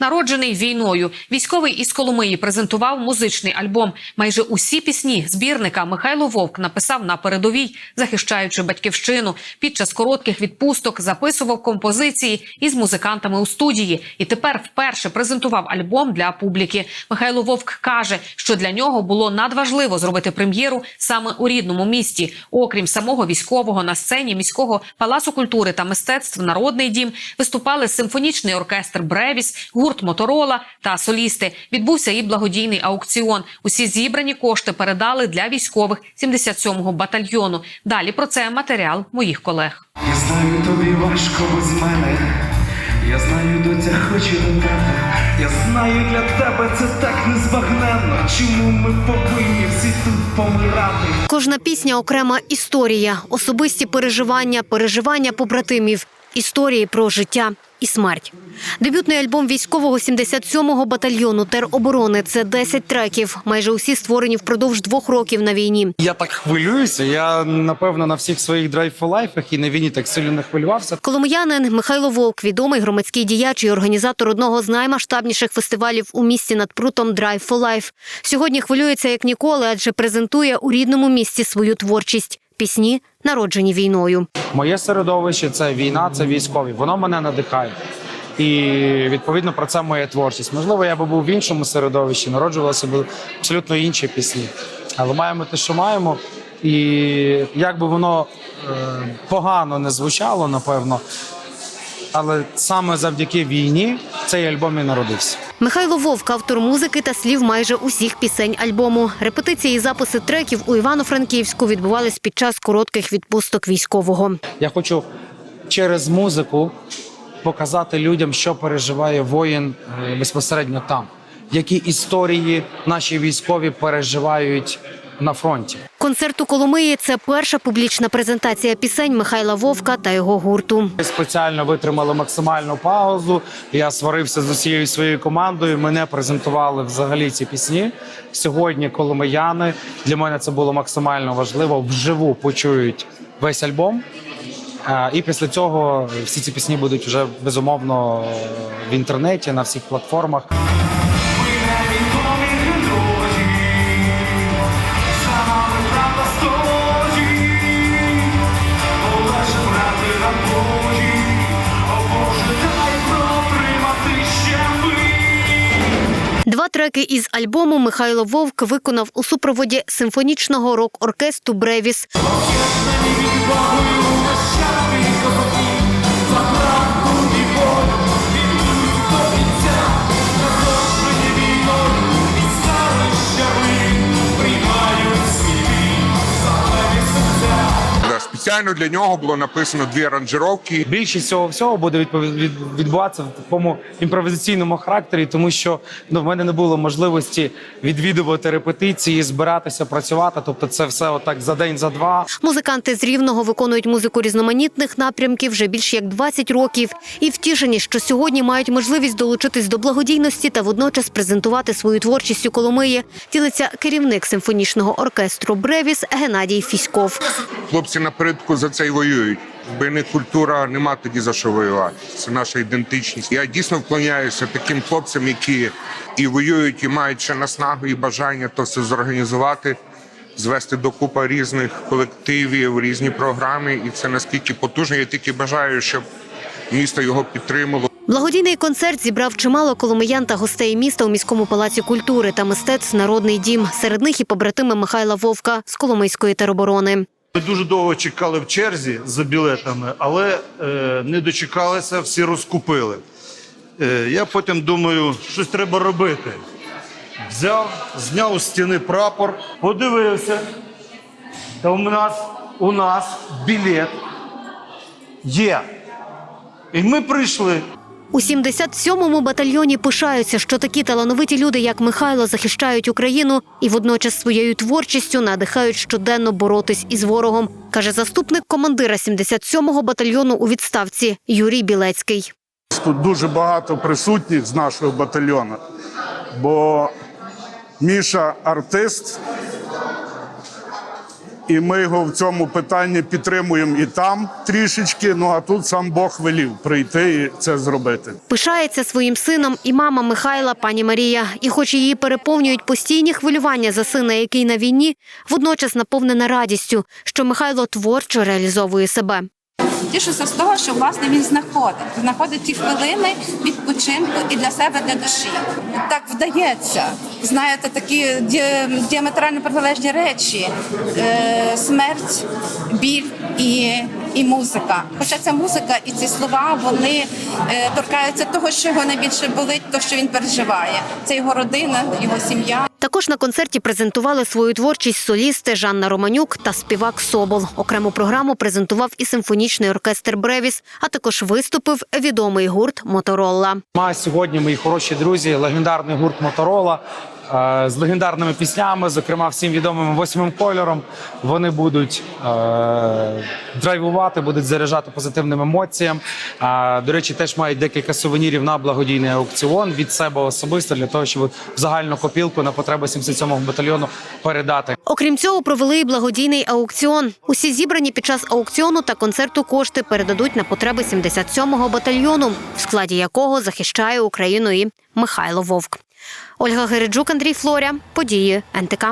Народжений війною, військовий із Коломиї презентував музичний альбом. Майже усі пісні збірника Михайло Вовк написав на передовій, захищаючи батьківщину. Під час коротких відпусток записував композиції із музикантами у студії. І тепер вперше презентував альбом для публіки. Михайло Вовк каже, що для нього було надважливо зробити прем'єру саме у рідному місті. Окрім самого військового на сцені міського палацу культури та мистецтв Народний дім виступали симфонічний оркестр Бревіс, гурт Моторола та солісти. Відбувся і благодійний аукціон. Усі зібрані кошти передали для військових 77-го батальйону. Далі про це матеріал моїх колег. Я знаю, тобі важко без мене. Я знаю, доця хоче до тебе. Я знаю, для тебе це так незбагненно. Чому ми повинні всі тут помирати? Кожна пісня окрема історія, особисті переживання, переживання побратимів, історії про життя і смерть. Дебютний альбом військового 77-го батальйону тероборони це 10 треків. Майже усі створені впродовж двох років на війні. Я так хвилююся. Я напевно на всіх своїх драйв лайфах і на війні так сильно не хвилювався. Коломиянин Михайло Вовк, відомий громадський діяч і організатор одного з наймасштабніших фестивалів у місті над прутом Drive for Life. Сьогодні хвилюється як ніколи, адже презентує у рідному місті свою творчість. Пісні народжені війною. Моє середовище це війна, це військові. Воно мене надихає. І відповідно про це моя творчість. Можливо, я би був в іншому середовищі, народжувалися б абсолютно інші пісні. Але маємо те, що маємо. І як би воно е, погано не звучало, напевно. Але саме завдяки війні цей альбом і народився. Михайло Вовк, автор музики та слів майже усіх пісень альбому. Репетиції і записи треків у Івано-Франківську відбувались під час коротких відпусток військового. Я хочу через музику показати людям, що переживає воїн е, безпосередньо там, які історії наші військові переживають на фронті. Концерт у Коломиї це перша публічна презентація пісень Михайла Вовка та його гурту. Ми спеціально витримали максимальну паузу. Я сварився з усією своєю командою. Мене презентували взагалі ці пісні. Сьогодні коломияни для мене це було максимально важливо. Вживу почують весь альбом. І після цього всі ці пісні будуть вже безумовно в інтернеті на всіх платформах. Два треки із альбому Михайло Вовк виконав у супроводі симфонічного рок-оркестру Бревіс. Спеціально для нього було написано дві аранжировки. Більшість цього всього буде відбуватися в такому імпровізаційному характері, тому що ну в мене не було можливості відвідувати репетиції, збиратися, працювати. Тобто, це все отак за день, за два. Музиканти з Рівного виконують музику різноманітних напрямків вже більш як 20 років і втішені, що сьогодні мають можливість долучитись до благодійності та водночас презентувати свою творчість у Коломиї. Ділиться керівник симфонічного оркестру Бревіс Геннадій Фіськов. Хлопці напередку за це й воюють. Якби не культура, нема тоді за що воювати. Це наша ідентичність. Я дійсно вклоняюся таким хлопцям, які і воюють, і мають ще наснагу і бажання то все зорганізувати, звести до купа різних колективів, різні програми. І це наскільки потужно. Я тільки бажаю, щоб місто його підтримало. Благодійний концерт зібрав чимало коломиян та гостей міста у міському палаці культури та мистецтв Народний дім. Серед них і побратими Михайла Вовка з Коломийської тероборони. Ми дуже довго чекали в черзі за білетами, але е, не дочекалися, всі розкупили. Е, я потім думаю, щось треба робити. Взяв, зняв з стіни прапор, подивився. Та у нас, у нас білет є. І ми прийшли. У 77-му батальйоні пишаються, що такі талановиті люди, як Михайло, захищають Україну і водночас своєю творчістю надихають щоденно боротись із ворогом, каже заступник командира 77-го батальйону у відставці Юрій Білецький. Тут дуже багато присутніх з нашого батальйону, бо Міша артист, І ми його в цьому питанні підтримуємо і там трішечки. Ну а тут сам Бог велів прийти і це зробити. Пишається своїм сином і мама Михайла, пані Марія. І хоч її переповнюють постійні хвилювання за сина, який на війні, водночас наповнена радістю, що Михайло творчо реалізовує себе. Тішуся з того, що власне він знаходить, знаходить ті хвилини відпочинку і для себе, для душі. Так вдається. Знаєте, такі діаметрально протилежні речі: е, смерть, біль і, і музика. Хоча ця музика і ці слова вони е, торкаються того, що його найбільше болить, то що він переживає. Це його родина, його сім'я. Також на концерті презентували свою творчість солісти Жанна Романюк та співак Собол. Окрему програму презентував і симфонічний оркестр Бревіс, а також виступив відомий гурт Моторола. Ма сьогодні мої хороші друзі, легендарний гурт Моторола з легендарними піснями, зокрема всім відомим восьмим кольором. Вони будуть е, драйвувати, будуть заряджати позитивним емоціям. До речі, теж мають декілька сувенірів на благодійний аукціон від себе особисто для того, щоб загальну копілку на потреби 77-го батальйону передати. Окрім цього, провели і благодійний аукціон. Усі зібрані під час аукціону та концерту кошти передадуть на потреби 77-го батальйону, в складі якого захищає Україну і Михайло Вовк. Ольга Гериджук, Андрій Флоря. Події НТК.